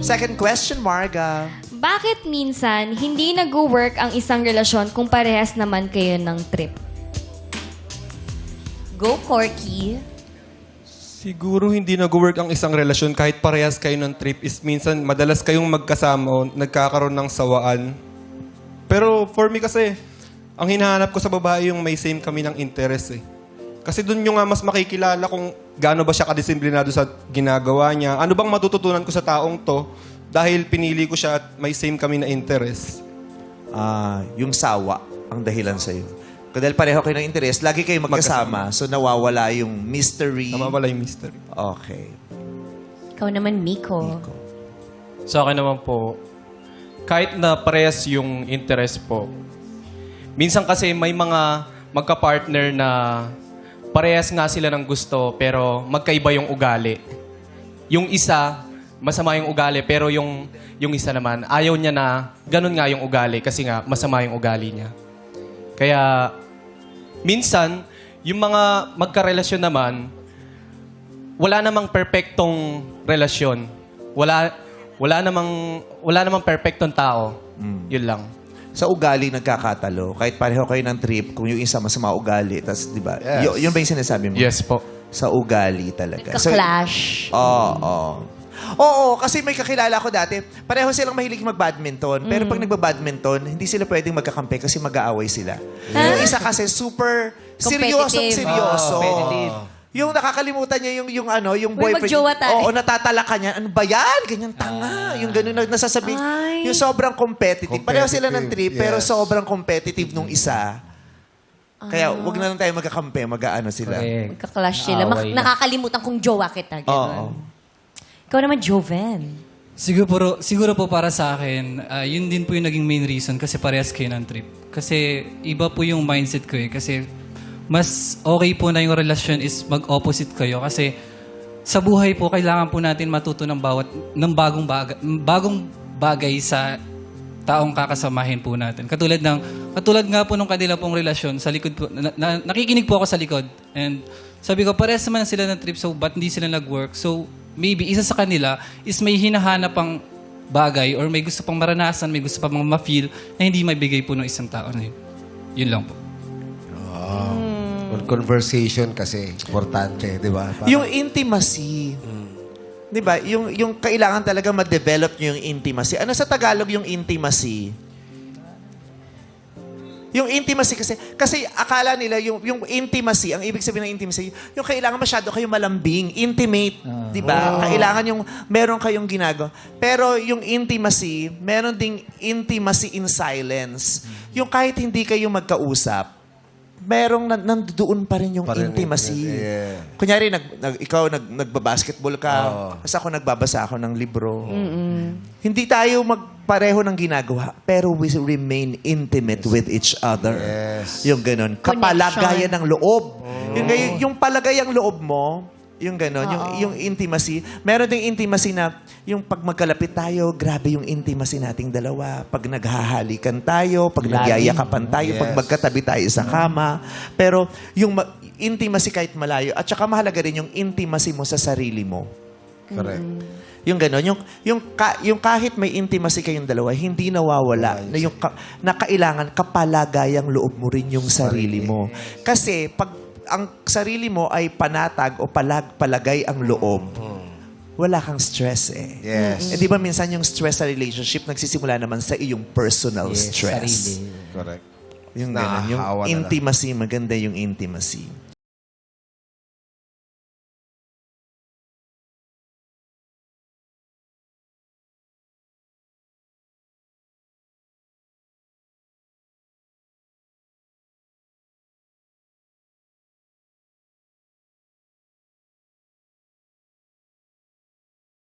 Second question, Marga. Bakit minsan hindi nag-work ang isang relasyon kung parehas naman kayo ng trip? Go, Corky. Siguro hindi nag-work ang isang relasyon kahit parehas kayo ng trip is minsan madalas kayong magkasama o nagkakaroon ng sawaan. Pero for me kasi, ang hinahanap ko sa babae yung may same kami ng interest eh. Kasi doon yung nga mas makikilala kung gaano ba siya kadisiplinado sa ginagawa niya. Ano bang matututunan ko sa taong to dahil pinili ko siya at may same kami na interest. Ah, yung sawa ang dahilan sa'yo. Kung dahil pareho kayo ng interest, lagi kayo magkasama, so nawawala yung mystery. Namawala yung mystery. Okay. Ikaw naman, Miko. Sa akin naman po, kahit na parehas yung interest po, minsan kasi may mga magka-partner na parehas nga sila ng gusto pero magkaiba yung ugali. Yung isa, masama yung ugali pero yung, yung isa naman, ayaw niya na ganun nga yung ugali kasi nga masama yung ugali niya. Kaya minsan, yung mga magkarelasyon naman, wala namang perpektong relasyon. Wala wala namang wala namang perpektong tao. Yun lang. Sa ugali nagkakatalo, kahit pareho kayo ng trip, kung yung isa masama ugali, tas di ba? Yes. Y- yun ba yung sinasabi mo? Yes po. Sa ugali talaga. So, Ka-clash. Oo, oo. Oo, kasi may kakilala ko dati, pareho silang mahilig mag-badminton. Pero pag nagba-badminton, hindi sila pwedeng magkakampi kasi mag-aaway sila. Yung isa kasi super Competitive. seryoso. Oh, competitive. Yung nakakalimutan niya yung yung ano, yung Uy, boyfriend. magjowa tayo. Oo, natatalakan niya. Ano ba yan? Ganyan tanga. Yung ganun na nasasabi. Ay. Yung sobrang competitive. Pareho sila ng trip, Competitive, pero yes. sobrang competitive nung isa. Kaya wag na lang tayo magkakampi, mag-ano sila. Magka-clash sila. Mak- na. nakakalimutan kong jowa kita. Oo. Ganun. Ikaw naman, Joven. Siguro, po- siguro po para sa akin, ah, yun din po yung naging main reason kasi parehas kayo ng trip. Kasi iba po yung mindset ko eh. Kasi mas okay po na yung relasyon is mag-opposite kayo. Kasi sa buhay po, kailangan po natin matuto ng bawat, ng bagong bagay, bagong bagay sa taong kakasamahin po natin. Katulad ng, katulad nga po nung kanila pong relasyon, sa likod po, na, na- nakikinig po ako sa likod. And sabi ko, parehas naman sila ng trip, so ba't hindi sila nag-work? So, maybe isa sa kanila is may hinahanap pang bagay or may gusto pang maranasan, may gusto pang ma-feel na hindi maibigay po ng isang tao na yun. Yun lang po. Con- Conversation kasi, importante, di ba? Parang- Yung intimacy. 'Di ba? Yung yung kailangan talaga ma-develop niyo yung intimacy. Ano sa Tagalog yung intimacy? Yung intimacy kasi kasi akala nila yung yung intimacy, ang ibig sabihin ng intimacy, yung kailangan masyado kayo malambing, intimate, 'di ba? Kailangan yung meron kayong ginagawa. Pero yung intimacy, meron ding intimacy in silence. Yung kahit hindi kayo magkausap, merong nan- nandoon pa rin yung Pa rin intimacy. intimate, yeah. Kunyari, nag, nag, ikaw nag, nagbabasketball ka, Oo. tapos ako nagbabasa ako ng libro. Hindi tayo magpareho ng ginagawa, pero we remain intimate with each other. Yes. Yung ganun. Kapalagayan ng loob. Yung, gay- yung palagayang loob mo, yung gano'n, yung, yung intimacy. Meron ding intimacy na, yung pag magkalapit tayo, grabe yung intimacy nating dalawa. Pag naghahalikan tayo, pag nagyayakapan tayo, pag Yes. magkatabi tayo sa kama. Pero yung ma- intimacy kahit malayo. At saka mahalaga rin yung intimacy mo sa sarili mo. Correct. Yung gano'n, yung, yung, ka- yung kahit may intimacy kayong dalawa, hindi nawawala na yung ka- na kailangan kapalagayang loob mo rin yung sarili mo. Kasi pag ang sarili mo ay panatag o palag, palagay ang loob, wala kang stress eh. Yes. Eh, di ba minsan yung stress sa relationship nagsisimula naman sa iyong personal stress. Correct. Yung ganun, yung Nahahawa na lang. intimacy, maganda yung intimacy.